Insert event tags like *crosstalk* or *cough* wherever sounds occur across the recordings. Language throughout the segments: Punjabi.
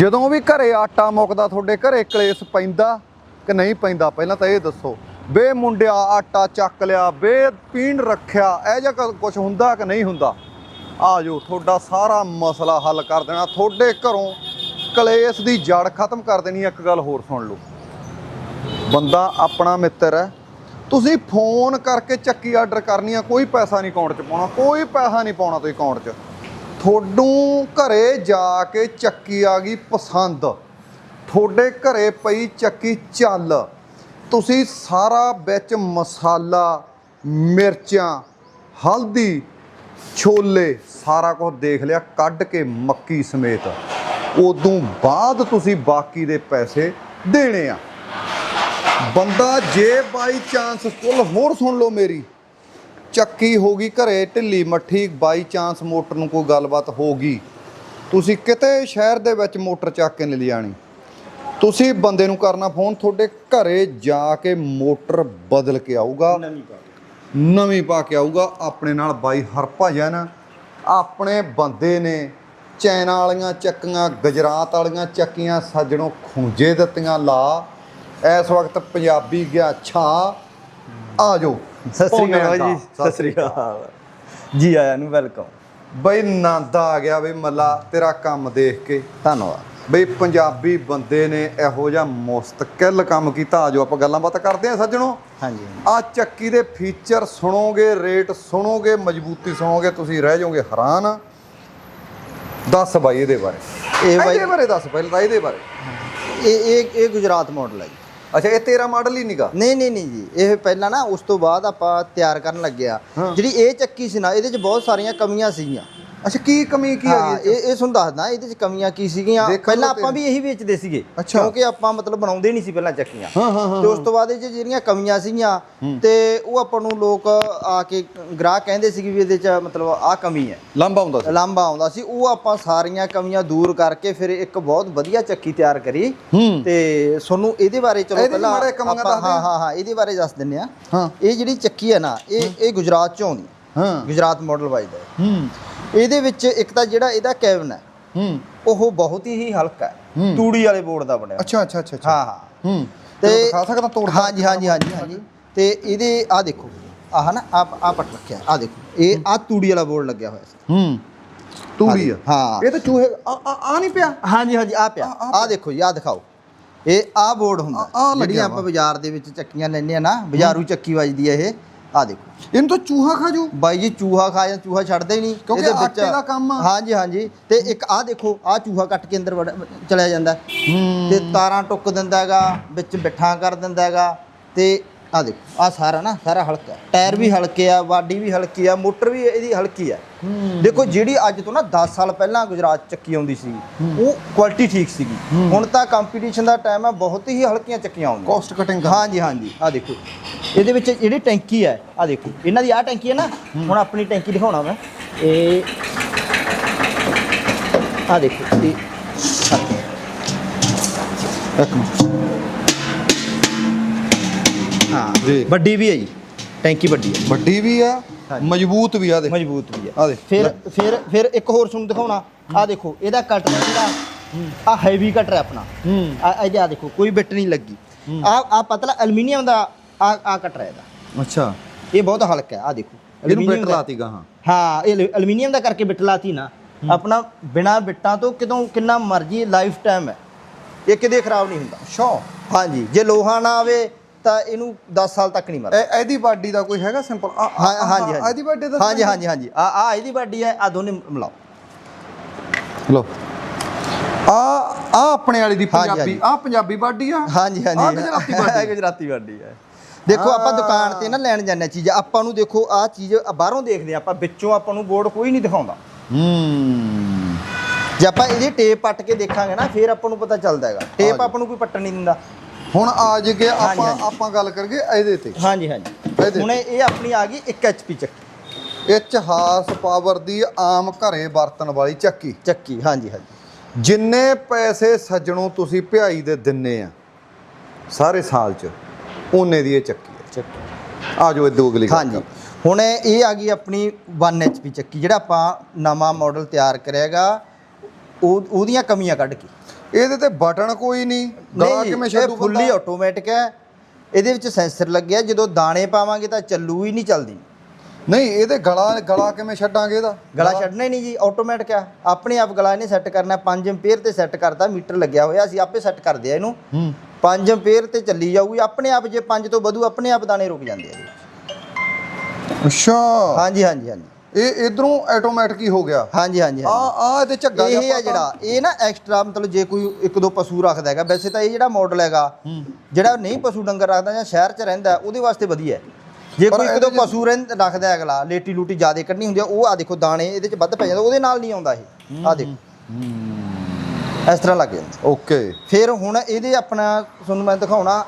ਜਦੋਂ ਵੀ ਘਰੇ ਆਟਾ ਮੁੱਕਦਾ, ਤੁਹਾਡੇ ਘਰੇ ਕਲੇਸ਼ ਪੈਂਦਾ ਕਿ ਨਹੀਂ ਪੈਂਦਾ? ਪਹਿਲਾਂ ਤਾਂ ਇਹ ਦੱਸੋ ਬੇ ਮੁੰਡਿਆ ਆਟਾ ਚੱਕ ਲਿਆ ਬੇ ਪੀਣ ਰੱਖਿਆ, ਇਹ ਜਿਹਾ ਕੁਝ ਹੁੰਦਾ ਕਿ ਨਹੀਂ ਹੁੰਦਾ? ਆ ਜਾਓ ਤੁਹਾਡਾ ਸਾਰਾ ਮਸਲਾ ਹੱਲ ਕਰ ਦੇਣਾ। ਤੁਹਾਡੇ ਘਰੋਂ ਕਲੇਸ਼ ਦੀ ਜੜ ਖਤਮ ਕਰ ਦੇਣੀ, ਇੱਕ ਗੱਲ ਹੋਰ ਸੁਣ ਲਓ। ਬੰਦਾ ਆਪਣਾ ਮਿੱਤਰ ਹੈ। ਤੁਸੀਂ ਫੋਨ ਕਰਕੇ ਚੱਕੀ ਆਰਡਰ ਕਰਨੀ ਆ, ਕੋਈ ਪੈਸਾ ਨਹੀਂ ਅਕਾਊਂਟ 'ਚ ਪਾਉਣਾ, ਕੋਈ ਪੈਸਾ ਨਹੀਂ ਪਾਉਣਾ ਤੁਸੀਂ ਅਕਾਊਂਟ 'ਚ। ਤੁਹਾਨੂੰ ਘਰੇ ਜਾ ਕੇ ਚੱਕੀ ਆ ਗਈ ਪਸੰਦ। ਤੁਹਾਡੇ ਘਰੇ ਪਈ ਚੱਕੀ ਚੱਲ। ਤੁਸੀਂ ਸਾਰਾ ਵਿੱਚ ਮਸਾਲਾ, ਮਿਰਚਾਂ, ਹਲਦੀ, ਛੋਲੇ, ਸਾਰਾ ਕੁਝ ਦੇਖ ਲਿਆ, ਕੱਢ ਕੇ ਮੱਕੀ ਸਮੇਤ। ਉਦੋਂ ਬਾਅਦ ਤੁਸੀਂ ਬਾਕੀ ਦੇ ਪੈਸੇ ਦੇਣੇ ਆ। ਬੰਦਾ ਜੇ ਬਾਈ ਚਾਂਸ ਕੁੱਲ ਹੋਰ ਸੁਣ ਲਓ ਮੇਰੀ। ਚੱਕੀ ਹੋ ਗਈ ਘਰੇ ਢਿੱਲੀ ਮੱਠੀ ਬਾਈ ਚਾਂਸ ਮੋਟਰ ਨੂੰ ਕੋਈ ਗੱਲਬਾਤ ਹੋ ਗਈ। ਤੁਸੀਂ ਕਿਤੇ ਸ਼ਹਿਰ ਦੇ ਵਿੱਚ ਮੋਟਰ ਚੱਕ ਕੇ ਨਹੀਂ ਲਿਆਣੀ ਤੁਸੀਂ ਬੰਦੇ ਨੂੰ ਕਰਨਾ ਫੋਨ ਤੁਹਾਡੇ ਘਰੇ ਜਾ ਕੇ ਮੋਟਰ ਬਦਲ ਕੇ ਆਊਗਾ। ਨਵੀਂ ਪਾ ਨਵੀਂ ਪਾ ਕੇ ਆਊਗਾ। ਆਪਣੇ ਨਾਲ ਬਾਈ ਹਰਭਜਨ ਆਪਣੇ ਬੰਦੇ ਨੇ ਚੈਨਾ ਵਾਲੀਆਂ ਚੱਕੀਆਂ ਗੁਜਰਾਤ ਵਾਲੀਆਂ ਚੱਕੀਆਂ ਸੱਜਣੋਂ ਖੁੰਝੇ ਦਿੱਤੀਆਂ ਲਾ। ਇਸ ਵਕਤ ਪੰਜਾਬੀ ਗਿਆ ਛਾ। ਆ ਜਾਓ। ਸਤਿ ਸ੍ਰੀ ਅਕਾਲ। ਜੀ। ਸਤਿ ਸ੍ਰੀ ਅਕਾਲ। ਜੀ ਆਇਆਂ ਨੂੰ ਵੈਲਕਮ। ਬਈ ਨੰਦ ਆ ਗਿਆ ਬਈ ਮੱਲਾ ਤੇਰਾ ਕੰਮ ਦੇਖ ਕੇ। ਧੰਨਵਾਦ। ਬਈ ਪੰਜਾਬੀ ਬੰਦੇ ਨੇ ਇਹੋ ਜਿਹਾ ਮੁਸਤਕਿਲ ਕੰਮ ਕੀਤਾ ਆ ਜਾਓ ਆਪਾਂ ਗੱਲਾਂ ਬਾਤਾਂ ਕਰਦੇ ਆ ਸੱਜਣੋ। ਹਾਂਜੀ ਆ ਚੱਕੀ ਦੇ ਫੀਚਰ ਸੁਣੋਗੇ ਰੇਟ ਸੁਣੋਗੇ ਮਜ਼ਬੂਤੀ ਸੁਣੋਗੇ ਤੁਸੀਂ ਰਹਿ ਜਾਓਗੇ ਹੈਰਾਨ। ਦੱਸ ਬਾਈ ਇਹਦੇ ਬਾਰੇ। ਇਹ ਬਾਈ ਇਹਦੇ ਬਾਰੇ ਦੱਸ ਪਹਿਲਾਂ ਇਹਦੇ ਬਾਰੇ। ਇਹ ਇਹ ਇਹ ਗੁਜਰਾਤ ਮਾਡਲ ਹੈ ਜੀ। ਅੱਛਾ ਇਹ ਤੇਰਾ ਮਾਡਲ ਹੀ ਨੀਗਾ? ਨਹੀਂ ਨਹੀਂ ਨਹੀਂ ਜੀ ਇਹ ਪਹਿਲਾਂ ਨਾ ਉਸ ਤੋਂ ਬਾਅਦ ਆਪਾਂ ਤਿਆਰ ਕਰਨ ਲੱਗਿਆ। ਜਿਹੜੀ ਇਹ ਚੱਕੀ ਸੀ ਨਾ ਇਹਦੇ 'ਚ ਬਹੁਤ ਸਾਰੀਆਂ ਕਮੀਆਂ ਸੀਗੀਆਂ। ਅੱਛਾ ਕੀ ਕਮੀ ਕੀ ਹਾਂ ਆ ਗਈ ਇਹ ਇਹ ਤੁਹਾਨੂੰ ਦੱਸਦਾ ਇਹਦੇ 'ਚ ਕਮੀਆਂ ਕੀ ਸੀਗੀਆਂ? ਦੇਖਣ ਪਹਿਲਾਂ ਨੂੰ ਤੇ- ਆਪਾਂ ਵੀ ਇਹੀ ਵੇਚਦੇ ਸੀਗੇ ਅੱਛਾ। ਕਿਉਂਕਿ ਆਪਾਂ ਮਤਲਬ ਬਣਾਉਂਦੇ ਨਹੀਂ ਸੀ ਪਹਿਲਾਂ ਚੱਕੀਆਂ। ਹਾਂ, ਹਾਂ, ਹਾਂ, ਤੇ ਉਸ ਤੋਂ ਬਾਅਦ ਇਹ 'ਚ ਜਿਹੜੀਆਂ ਕਮੀਆਂ ਸੀਗੀਆਂ ਤੇ ਉਹ ਆਪਾਂ ਨੂੰ ਲੋਕ ਆ ਕੇ ਗ੍ਰਾਹਕ ਕਹਿੰਦੇ ਸੀ ਵੀ ਇਹਦੇ 'ਚ ਮਤਲਬ ਆਹ ਕਮੀ ਹੈ। ਲੰਬਾ ਹੁੰਦਾ ਸੀ। ਲਾਂਬਾ ਆਉਂਦਾ ਸੀ। ਉਹ ਆਪਾਂ ਸਾਰੀਆਂ ਕਮੀਆਂ ਦੂਰ ਕਰਕੇ ਫਿਰ ਇੱਕ ਬਹੁਤ ਵਧੀਆ ਚੱਕੀ ਤਿਆਰ ਕਰੀ। ਹੂੰ। ਤੇ ਤੁਹਾਨੂੰ ਇਹਦੇ ਬਾਰੇ ਚਲੋ ਇਹਦੇ 'ਚ ਪਹਿਲਾਂ ਆਪਾਂ ਦੱਸ ਹਾਂ ਦਿਓ। ਹਾਂ ਹਾਂ ਇਹਦੇ ਬਾਰੇ ਦੱਸ ਦਿੰਨੇ ਆ। ਹਾਂ। ਇਹ ਜਿਹੜੀ ਚੱਕੀ ਹੈ ਨਾ ਇਹ ਇਹ ਗੁਜਰਾਤ ਚੋਂ ਆਉਂਦੀ ਹੈ। ਹਾਂ। ਗੁਜਰਾਤ ਮਾਡਲ ਵਾਈਜ਼ ਹੈ ਹੂੰ। ਇਹਦੇ ਵਿੱਚ ਇੱਕ ਤਾਂ ਜਿਹੜਾ ਇਹਦਾ ਕੈਬਨ ਹੈ ਹੂੰ। ਉਹ ਬਹੁਤ ਹੀ ਹਲਕਾ ਹੂੰ। ਤੂੜੀ ਵਾਲੇ ਬੋਰਡ ਦਾ ਬਣਿਆ। ਅੱਛਾ ਅੱਛਾ ਅੱਛਾ ਹਾਂ ਹਾਂ। ਹੂੰ। ਤੇ ਦਿਖਾ ਸਕਦਾ ਤੋੜ ਹਾਂਜੀ ਹਾਂਜੀ ਹਾਂਜੀ ਹਾਂਜੀ। ਤੇ ਇਹਦੇ ਆ ਦੇਖੋ। ਆਹ ਨਾ ਆ ਆ ਪਟ ਰੱਖਿਆ। ਆ ਦੇਖੋ। ਇਹ ਆ ਤੂੜੀ ਵਾਲਾ ਬੋਰਡ ਲੱਗਿਆ ਹੋਇਆ ਸੀ। ਹੂੰ। ਤੂੜੀ ਆ। ਹਾਂ। ਇਹ ਤਾਂ ਚੂਹੇ ਆ ਨਹੀਂ ਪਿਆ? ਹਾਂਜੀ ਹਾਂਜੀ ਆ ਪਿਆ। ਆ- ਦੇਖੋ ਆ ਦਿਖਾਓ। ਇਹ ਆ ਬੋਰਡ ਹੁੰਦਾ। ਜਿਹੜੀਆਂ। ਆਪਾਂ ਬਾਜ਼ਾਰ ਦੇ ਵਿੱਚ ਚੱਕੀਆਂ ਲੈਂਦੇ ਆ ਨਾ ਬਾਜ਼ਾਰੂ ਚੱਕੀ ਵੱਜਦੀ ਆ ਇਹ। ਆ ਦੇਖੋ। ਇਹਨੂੰ ਤਾਂ ਚੂਹਾ ਖਾ ਜੂ ਬਾਈ ਜੀ ਚੂਹਾ ਖਾ ਜਾਂ ਚੂਹਾ ਛੱਡਦਾ ਹੀ ਨਹੀਂ ਕਿਉਂਕਿ ਆਟੇ ਦਾ ਕੰਮ ਆ। ਹਾਂਜੀ ਹਾਂਜੀ। ਤੇ ਇੱਕ ਆ ਦੇਖੋ ਆ ਚੂਹਾ ਕੱਟ ਕੇ ਅੰਦਰ ਚਲਿਆ ਜਾਂਦਾ। ਤੇ ਤਾਰਾਂ ਟੁੱਕ ਦਿੰਦਾ ਹੈਗਾ ਵਿੱਚ ਬਿੱਠਾਂ ਕਰ ਦਿੰਦਾ ਹੈਗਾ। ਤੇ ਆ ਦੇਖੋ ਆ ਸਾਰਾ ਨਾ ਸਾਰਾ ਹਲਕਾ। ਟਾਇਰ ਵੀ ਹਲਕੇ ਆ ਬਾਡੀ ਵੀ ਹਲਕੀ ਆ ਮੋਟਰ ਵੀ ਇਹਦੀ ਹਲਕੀ ਆ। ਦੇਖੋ ਜਿਹੜੀ ਅੱਜ ਤੋਂ ਨਾ 10 ਸਾਲ ਪਹਿਲਾਂ ਗੁਜਰਾਤ ਚੱਕੀ ਆਉਂਦੀ ਸੀ ਉਹ ਕੁਆਲਿਟੀ ਠੀਕ ਸੀਗੀ। ਹੁਣ ਤਾਂ ਕੰਪੀਟੀਸ਼ਨ ਦਾ ਟਾਈਮ ਆ ਬਹੁਤ ਹੀ ਹਲਕੀਆਂ ਚੱਕੀਆਂ ਆਉਂਦੀਆਂ। ਕਾਸਟ ਕਟਿੰਗ ਹਾਂਜੀ ਹਾਂਜੀ ਆ ਦੇਖੋ। ਇਹਦੇ ਵਿੱਚ ਜਿਹੜੀ ਟੈਂਕੀ ਹੈ ਆ ਦੇਖੋ। ਇਹਨਾਂ ਦੀ ਆ ਟੈਂਕੀ ਹੈ ਨਾ ਹੁਣ ਆਪਣੀ ਟੈਂਕੀ ਦਿਖਾਉਣਾ ਮੈਂ। ਇਹ ਆ ਦੇਖੋ ਇਹ ਇੱਕ ਮਿੰਟ। ਜੀ। ਵੱਡੀ ਵੀ ਹੈ ਜੀ ਟੈਂਕੀ ਵੱਡੀ ਹੈ। ਵੱਡੀ ਵੀ ਆ। ਮਜ਼ਬੂਤ ਵੀ ਆ ਦੇ। ਮਜ਼ਬੂਤ ਵੀ ਹੈ ਆ ਦੇ ਫਿਰ ਫਿਰ ਫਿਰ ਇੱਕ ਹੋਰ ਤੁਹਾਨੂੰ ਦਿਖਾਉਣਾ। ਆ ਦੇਖੋ ਇਹਦਾ ਕਟਰ ਜਿਹੜਾ ਆ ਹੈਵੀ ਕਟਰ ਹੈ ਆਪਣਾ। ਹੂੰ। ਆ ਇਹ ਆ ਦੇਖੋ ਕੋਈ ਬਿੱਟ ਨਹੀਂ ਲੱਗੀ। ਆ ਆ ਪਤਲਾ ਐਲੂਮੀਨੀਅਮ ਦਾ ਆ ਆ ਕਟਰ ਹੈ ਇਹਦਾ। ਅੱਛਾ। ਇਹ ਬਹੁਤ ਹਲਕਾ ਹੈ ਆ ਦੇਖੋ। ਇਹਨੂੰ aluminium ਬਿੱਟ ਦਾ- ਲਾਤੀ ਗਾ ਹਾਂ। ਹਾਂ ਇਹ ਐਲੂਮੀਨੀਅਮ ਦਾ ਕਰਕੇ ਬਿੱਟ ਲਾਤੀ ਨਾ। ਆਪਣਾ ਬਿਨਾ ਬਿੱਟਾਂ ਤੋਂ ਕਿਦੋਂ ਕਿੰਨਾ ਮਰਜ਼ੀ ਲਾਈਫ ਟਾਈਮ ਹੈ। ਇਹ ਕਿਤੇ ਖਰਾਬ ਨਹੀਂ ਹੁੰਦਾ। ਸ਼ੋ ਹਾਂਜੀ ਜੇ ਲੋਹਾ ਨਾ ਆਵੇ ਤਾਂ ਇਹਨੂੰ 10 ਸਾਲ ਤੱਕ ਨਹੀਂ ਮਰਦਾ ਇਹ ਇਹਦੀ ਬਾਡੀ ਦਾ ਕੋਈ ਹੈਗਾ ਸਿੰਪਲ ਹਾਂ ਹਾਂਜੀ ਹਾਂਜੀ। ਇਹਦੀ ਬਾਡੀ ਦਾ ਹਾਂਜੀ ਹਾਂਜੀ ਹਾਂਜੀ। ਆ ਆ ਇਹਦੀ ਬਾਡੀ ਹੈ ਆ ਦੋਨੇ ਮਿਲਾਓ। ਲੋ ਆ ਆ ਆਪਣੇ ਵਾਲੀ ਦੀ ਪੰਜਾਬੀ। ਆ ਪੰਜਾਬੀ ਬਾਡੀ ਆ? ਹਾਂਜੀ ਹਾਂਜੀ। ਆਹ ਗੁਜਰਾਤੀ ਬਾਡੀ। *laughs* ਗੁਜਰਾਤੀ ਬਾਡੀ ਹੈ ਦੇਖੋ ਆਪਾਂ ਦੁਕਾਨ ਤੇ ਨਾ ਲੈਣ ਜਾਂਦੇ ਚੀਜ਼। ਆਪਾਂ ਨੂੰ ਦੇਖੋ ਆ ਚੀਜ਼ ਬਾਹਰੋਂ ਦੇਖਦੇ ਆਪਾਂ। ਵਿੱਚੋਂ ਆਪਾਂ ਨੂੰ ਬੋਰਡ ਕੋਈ ਨਹੀਂ ਦਿਖਾਉਂਦਾ। ਹੂੰ। ਜੇ ਆਪਾਂ ਇਹਦੀ ਟੇਪ ਪੱਟ ਕੇ ਦੇਖਾਂਗੇ ਨਾ ਫਿਰ ਆਪਾਂ ਨੂੰ ਪਤਾ ਚੱਲਦਾ ਹੈਗਾ। ਟੇਪ। ਆਪਾਂ ਨੂੰ ਕੋਈ ਪੱਟਣ ਨਹੀਂ ਦਿੰਦਾ। ਹੁਣ ਆ ਜਗੇ ਹਾਂਜੀ, ਆਪਾਂ ਹਾਂਜੀ। ਆਪਾਂ ਗੱਲ ਕਰਗੇ ਇਹਦੇ ਤੇ। ਹਾਂਜੀ ਹਾਂਜੀ। ਇਹਦੇ- ਹੁਣ ਇਹ ਆਪਣੀ ਆ ਗਈ 1 HP ਚੱਕੀ। ਇਹ 'ਚ ਹਾਰਸ ਪਾਵਰ ਦੀ ਆਮ ਘਰੇ ਵਰਤਣ ਵਾਲੀ ਚੱਕੀ। ਚੱਕੀ ਹਾਂਜੀ ਹਾਂਜੀ। ਜਿੰਨੇ ਪੈਸੇ ਸੱਜਣੋਂ ਤੁਸੀਂ ਭਿਆਈ ਦੇ ਦਿੰਨੇ ਆ ਸਾਰੇ ਸਾਲ 'ਚ ਉਹਨੇ ਦੀ ਇਹ ਚੱਕੀ ਹੈ। ਚੱਕੀ। ਆ ਜੋ ਇਹ ਦੋ ਅਗਲੀ ਗੱਲ ਹਾਂਜੀ। ਕਰਦੇ। ਹੁਣ ਇਹ ਆ ਗਈ ਆਪਣੀ 1 HP ਚੱਕੀ ਜਿਹੜਾ ਆਪਾਂ ਨਵਾਂ ਮਾਡਲ ਤਿਆਰ ਕਰਿਆਗਾ ਉਹ ਉਹਦੀਆਂ ਕਮੀਆਂ ਕੱਢ ਕੇ। ਇਹਦੇ ਤੇ ਬਟਨ ਕੋਈ ਨਹੀਂ। ਗਲਾ ਕਿਵੇਂ ਛੱਡੂ ਫੁੱਲੀ ਆਟੋਮੈਟਿਕ ਹੈ। ਇਹਦੇ ਵਿੱਚ ਸੈਂਸਰ ਲੱਗਿਆ ਜਦੋਂ ਦਾਣੇ ਪਾਵਾਂਗੇ ਤਾਂ ਚੱਲੂ ਹੀ ਨਹੀਂ ਚੱਲਦੀ। ਨਹੀਂ ਇਹਦੇ ਗਲਾ ਗਲਾ ਕਿਵੇਂ ਛੱਡਾਂਗੇ ਇਹਦਾ? ਗਲਾ ਛੱਡਣਾ ਹੀ ਨਹੀਂ ਜੀ ਆਟੋਮੈਟਿਕ ਆ। ਆਪਣੇ ਆਪ ਗਲਾ ਇਹਨੇ ਸੈੱਟ ਕਰਨਾ 5 ਐਂਪੀਅਰ ਤੇ ਸੈੱਟ ਕਰਤਾ ਮੀਟਰ ਲੱਗਿਆ ਹੋਇਆ। ਅਸੀਂ ਆਪੇ ਸੈੱਟ ਕਰਦੇ ਆ ਇਹਨੂੰ। ਹੂੰ। 5 ਐਂਪੀਅਰ ਤੇ ਚੱਲੀ ਜਾਊਗੀ। ਆਪਣੇ ਆਪ ਜੇ 5 ਤੋਂ ਵਧੂ ਆਪਣੇ ਆਪ ਦਾਣੇ ਰੁਕ ਜਾਂਦੇ ਆ ਅੱਛਾ। ਹਾਂਜੀ ਹਾਂਜੀ ਹਾਂਜੀ। ਇਹ ਇਧਰੋਂ ਆਟੋਮੈਟਿਕ ਹੀ ਹੋ ਗਿਆ। ਹਾਂਜੀ ਹਾਂਜੀ ਆ ਆ ਇਹਦੇ ਝੱਗਾ ਇਹ ਹੈ ਜਿਹੜਾ ਇਹ ਨਾ ਐਕਸਟਰਾ ਮਤਲਬ ਜੇ ਕੋਈ ਇੱਕ ਦੋ ਪਸ਼ੂ ਰੱਖਦਾ ਹੈਗਾ ਵੈਸੇ ਤਾਂ ਇਹ ਜਿਹੜਾ ਮਾਡਲ ਹੈਗਾ ਜਿਹੜਾ ਨਹੀਂ ਪਸ਼ੂ ਡੰਗਰ ਰੱਖਦਾ ਜਾਂ ਸ਼ਹਿਰ 'ਚ ਰਹਿੰਦਾ ਉਹਦੇ ਵਾਸਤੇ ਵਧੀਆ ਹੈ। ਜੇ ਕੋਈ ਇੱਕ ਦੋ ਪਸ਼ੂ ਰੱਖਦਾ ਅਗਲਾ ਲੇਟੀ ਲੂਟੀ ਜ਼ਿਆਦਾ ਕੱਢਣੀ ਹੁੰਦੀ ਆ ਉਹ ਆ ਦੇਖੋ ਦਾਣੇ ਇਹਦੇ 'ਚ ਵੱਧ ਪੈ ਜਾਂਦਾ ਉਹਦੇ ਨਾਲ ਨਹੀਂ ਆਉਂਦਾ ਇਹ। ਆ ਦੇਖੋ। ਇਸ ਤਰ੍ਹਾਂ ਲੱਗ ਜਾਂਦਾ। ਓਕੇ ਫਿਰ ਹੁਣ ਇਹਦੇ ਆਪਣਾ ਤੁਹਾਨੂੰ ਮੈਂ ਦਿਖਾਉਣਾ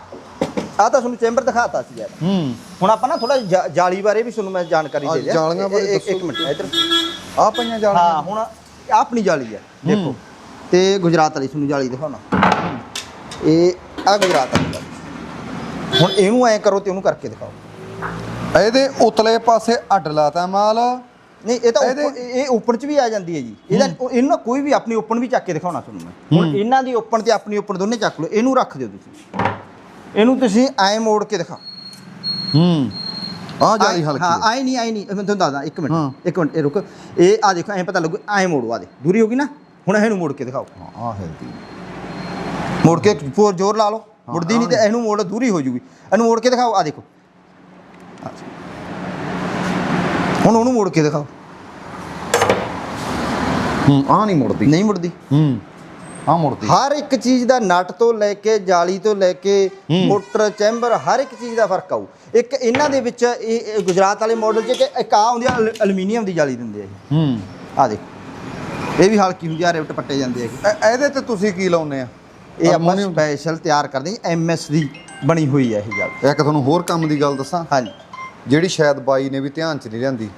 ਆ ਤਾਂ ਤੁਹਾਨੂੰ ਚੈਂਬਰ ਦਿਖਾਤਾ ਸੀ ਯਾਰ। ਹੂੰ। ਹੁਣ ਆਪਾਂ ਨਾ ਥੋੜਾ ਜਾਲੀ ਬਾਰੇ ਵੀ ਤੁਹਾਨੂੰ ਮੈਂ ਜਾਣਕਾਰੀ ਦੇ ਦਿਆਂ ਜਾਲੀਆਂ ਬਾਰੇ ਇੱਕ-। ਮਿੰਟ ਇੱਧਰ। ਆ ਪਈਆਂ ਜਾਲੀਆਂ। ਹਾਂ ਹੁਣ ਆਪਣੀ ਜਾਲੀ ਹੈ। ਦੇਖੋ। ਤੇ ਗੁਜਰਾਤ ਵਾਲੀ ਤੁਹਾਨੂੰ ਜਾਲੀ ਦਿਖਾਉਣਾ। ਇਹ ਆ ਗੁਜਰਾਤ ਵਾਲੀ ਹੁਣ ਇਹਨੂੰ ਐ ਕਰੋ ਤੇ ਉਹਨੂੰ ਕਰਕੇ ਦਿਖਾਓ। ਇਹਦੇ ਉਤਲੇ ਪਾਸੇ ਅੱਡ ਲਾਤਾ ਮਾਲ। ਨਹੀਂ ਇਹ ਤਾਂ ਇਹ ਓਪਨ ਚ ਵੀ ਆ ਜਾਂਦੀ ਹੈ ਜੀ। ਇਹਦਾ ਇਹਨੂੰ ਕੋਈ ਵੀ ਆਪਣੀ ਓਪਨ ਵੀ ਚੱਕ ਕੇ ਦਿਖਾਉਣਾ ਤੁਹਾਨੂੰ ਮੈਂ। ਹੁਣ ਇਹਨਾਂ ਦੀ ਓਪਨ ਤੇ ਆਪਣੀ ਓਪਨ ਦੋਨੇ ਚੱਕ ਲਓ। ਇਹਨੂੰ ਰੱਖ ਦਿਓ ਤੁਸੀਂ। ਇਹਨੂੰ ਤੁਸੀਂ ਐ ਮੋੜ ਕੇ ਦਿਖਾਓ। ਹੂੰ। ਆ ਆਏਂ- ਹਲਕੀ। ਹਾਂ। ਆਈ ਨਹੀਂ ਆਈ ਨਹੀਂ। ਮੈਂ ਤੁਹਾਨੂੰ ਦੱਸਦਾ ਇੱਕ। ਮਿੰਟ ਇੱਕ ਮਿੰਟ ਇਹ ਰੁਕ। ਇਹ ਆ ਦੇਖੋ ਐ ਪਤਾ ਲੱਗੂ ਐ ਮੋੜੋ ਆ ਦੇ ਦੂਰੀ ਹੋ ਗਈ ਨਾ? ਹੁਣ ਇਹਨੂੰ ਮੋੜ ਕੇ ਦਿਖਾਓ। ਹਾਂ ਆ ਹੈਲਦੀ ਮੋੜ ਕੇ ਪੂਰ ਜ਼ੋਰ ਲਾ ਲਓ। ਮੁੜਦੀ ਨਹੀਂ ਤੇ ਇਹਨੂੰ ਮੋੜ ਦੂਰੀ ਹੋ ਜੂਗੀ। ਇਹਨੂੰ ਮੋੜ ਕੇ ਦਿਖਾਓ ਆ ਦੇਖੋ। ਹੁਣ ਉਹਨੂੰ ਮੋੜ ਕੇ ਦਿਖਾਓ। ਹੂੰ ਆ ਨਹੀਂ ਮੁੜਦੀ। ਨਹੀਂ ਮੁੜਦੀ। ਹੂੰ। ਆ ਮੁੜਦੀ। ਹਰ ਇੱਕ ਚੀਜ਼ ਦਾ ਨਟ ਤੋਂ ਲੈ ਕੇ ਜਾਲੀ ਤੋਂ ਲੈ ਕੇ ਮੋਟਰ ਚੈਂਬਰ ਹਰ ਇੱਕ ਚੀਜ਼ ਦਾ ਫ਼ਰਕ ਆਊ। ਇੱਕ ਇਹਨਾਂ ਦੇ ਵਿੱਚ ਇਹ ਗੁਜਰਾਤ ਵਾਲੇ ਮਾਡਲ 'ਚ ਇੱਕ ਇੱਕ ਆ ਹੁੰਦੀ ਆ ਐਲੂਮੀਨੀਅਮ ਦੀ ਜਾਲੀ ਦਿੰਦੇ ਆ ਇਹ। ਹੂੰ। ਆ ਦੇਖੋ। ਇਹ ਵੀ ਹਲਕੀ ਹੁੰਦੀ ਆ ਰਿਫਟ ਪੱਟੇ ਜਾਂਦੇ ਆ ਇਹ- ਇਹਦੇ ਤੇ ਤੁਸੀਂ ਕੀ ਲਾਉਨੇ ਆ? ਇਹ ਆਪਾਂ ਸਪੈਸ਼ਲ ਤਿਆਰ ਕਰਦੇ ਹਾਂ ਐਮਐਸ ਦੀ ਬਣੀ ਹੋਈ ਹੈ ਇਹ ਜਾਲੀ। ਇੱਕ ਤੁਹਾਨੂੰ ਹੋਰ ਕੰਮ ਦੀ ਗੱਲ ਦੱਸਾਂ? ਹਾਂਜੀ। ਜਿਹੜੀ ਸ਼ਾਇਦ ਬਾਈ ਨੇ ਵੀ ਧਿਆਨ ਚ ਨਹੀਂ ਲਿਆਂਦੀ।